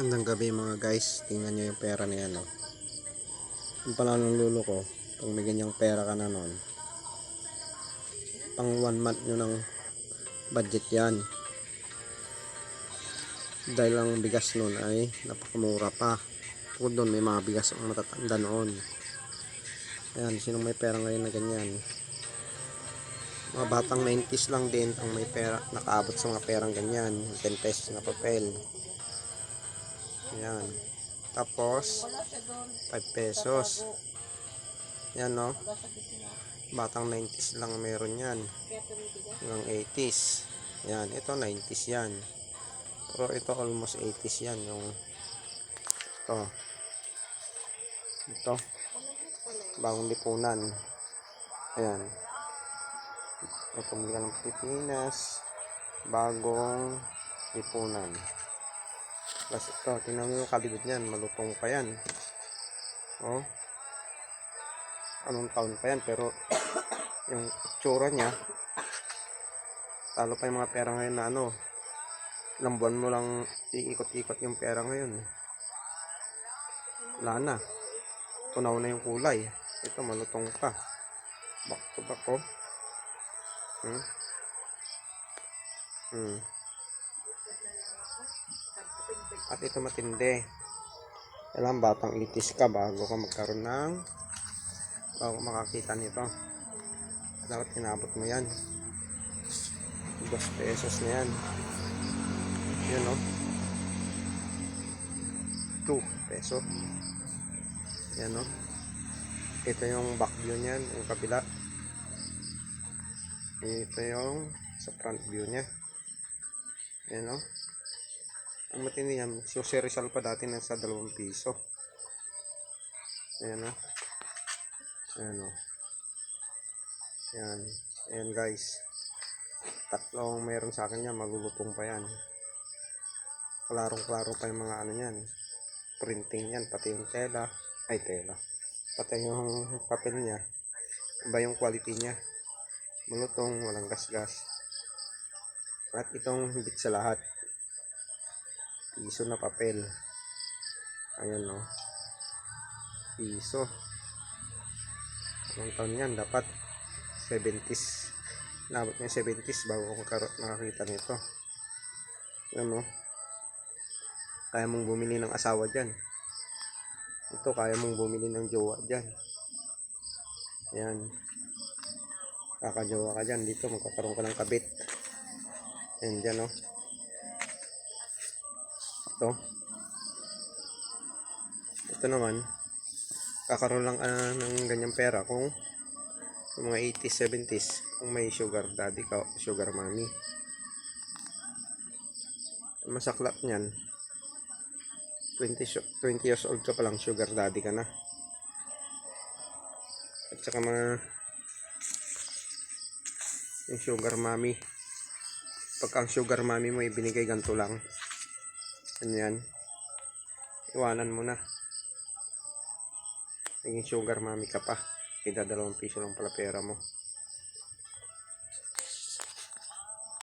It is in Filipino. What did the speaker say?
Hanggang gabi mga guys, tingnan nyo yung pera niya no. Yung pala ng lulo ko, pag may ganyang pera ka na nun, pang one month nyo ng budget yan. Dahil ang bigas nun ay napakamura pa. Bukod doon may mga bigas ang matatanda noon. Ayan, sinong may pera ngayon na ganyan? Mga batang 90s lang din ang may pera, nakaabot sa mga perang ganyan. 10 pesos na papel. Ayan. Tapos, 5 pesos. Yan no. Batang 90s lang meron yan. Hanggang 80s. Yan. Ito 90s yan. Pero ito almost 80s yan. Yung ito. Ito. Bagong lipunan. Ayan. Ito pumili ka ng Pilipinas. Bagong lipunan. Plus ito, tingnan mo yung kalibot niyan, malutong pa yan. Oh. Anong taon pa yan, pero yung tsura niya, talo pa yung mga pera ngayon na ano, ilang buwan mo lang iikot-ikot yung pera ngayon. Wala na. Tunaw na yung kulay. Ito, malutong pa. Back to back, oh. Hmm? Hmm. At ito matindi. Kailangan batang itis ka bago ka magkaroon ng bago makakita nito. Dapat inabot mo yan. 2 pesos na yan. Yun no. 2 peso. Yan no. Ito yung back view niyan, yung kabila. Ito yung sa front view niya. Yan no. Ang matindi yan, si Rizal pa dati nasa 2 piso. Ayan o. Ayan o. Ayan. Ayan guys. Tatlong meron sa akin yan, malulutong pa yan. Klarong-klaro pa yung mga ano yan. Printing yan, pati yung tela. Ay, tela. Pati yung papel niya. Iba yung quality niya. Malutong, walang gasgas. At itong higit sa lahat, piso na papel. Ayan no? Piso. Anong taon yan? Dapat 70s nabot niya 70s bago ako nakakita nito. Ayan no? Kaya mong bumili ng asawa dyan. Ito kaya mong bumili ng jowa dyan. Ayan. Kakajowa ka dyan. Dito magkakaroon ka ng kabit. Ayan dyan no ito. Ito naman, kakaroon lang ah, ng ganyang pera kung yung mga 80s, 70s, kung may sugar daddy ka, sugar mommy. Masaklap niyan, 20, syo- 20 years old ka pa lang, sugar daddy ka na. At saka mga yung sugar mommy. Pag ang sugar mommy mo ibinigay ganito lang, ano yan? Iwanan mo na. Naging sugar mami ka pa. Ida dalawang piso lang pala pera mo.